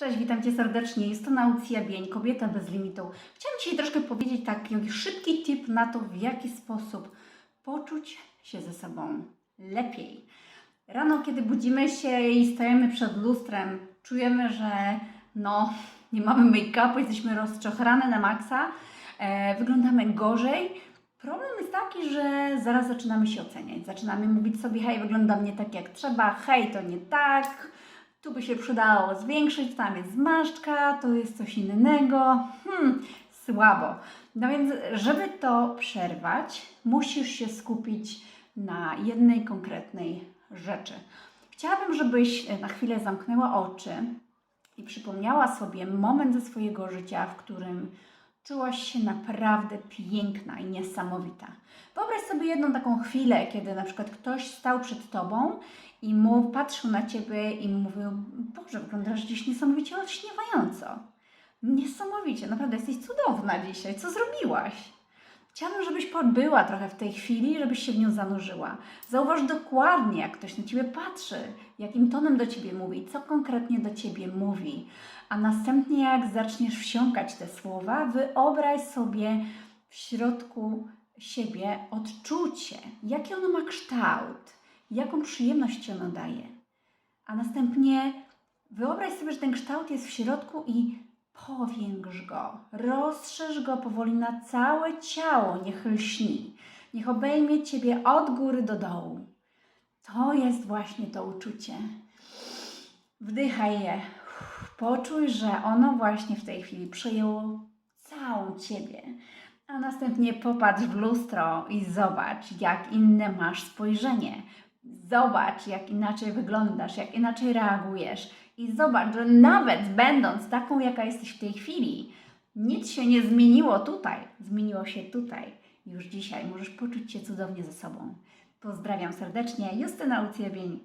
Cześć, witam Cię serdecznie. Jest to Naucja Bień, kobieta bez limitu. Chciałam dzisiaj troszkę powiedzieć taki szybki tip na to, w jaki sposób poczuć się ze sobą lepiej. Rano, kiedy budzimy się i stajemy przed lustrem, czujemy, że no, nie mamy make-upu, jesteśmy rozczochrane na maksa, e, wyglądamy gorzej. Problem jest taki, że zaraz zaczynamy się oceniać. Zaczynamy mówić sobie, hej, wyglądam nie tak jak trzeba, hej, to nie tak, tu by się przydało zwiększyć, tam jest zmarszczka, to jest coś innego. Hmm, słabo. No więc, żeby to przerwać, musisz się skupić na jednej konkretnej rzeczy. Chciałabym, żebyś na chwilę zamknęła oczy i przypomniała sobie moment ze swojego życia, w którym czułaś się naprawdę piękna i niesamowita. Wyobraź sobie jedną taką chwilę, kiedy na przykład ktoś stał przed tobą i mu patrzył na ciebie i mówił: Boże, wyglądasz dziś niesamowicie olśniewająco. Niesamowicie, naprawdę jesteś cudowna dzisiaj. Co zrobiłaś? Chciałabym, żebyś podbyła trochę w tej chwili, żebyś się w nią zanurzyła. Zauważ dokładnie, jak ktoś na ciebie patrzy, jakim tonem do ciebie mówi, co konkretnie do ciebie mówi. A następnie, jak zaczniesz wsiąkać te słowa, wyobraź sobie w środku siebie odczucie, jaki ono ma kształt, jaką przyjemność ci ono daje. A następnie wyobraź sobie, że ten kształt jest w środku i powiększ go, rozszerz go powoli na całe ciało, niech lśni, niech obejmie Ciebie od góry do dołu. To jest właśnie to uczucie. Wdychaj je. Poczuj, że ono właśnie w tej chwili przejęło całą Ciebie. A następnie popatrz w lustro i zobacz, jak inne masz spojrzenie. Zobacz, jak inaczej wyglądasz, jak inaczej reagujesz. I zobacz, że nawet będąc taką, jaka jesteś w tej chwili, nic się nie zmieniło tutaj. Zmieniło się tutaj. Już dzisiaj możesz poczuć się cudownie ze sobą. Pozdrawiam serdecznie. Justyna Ucjebień.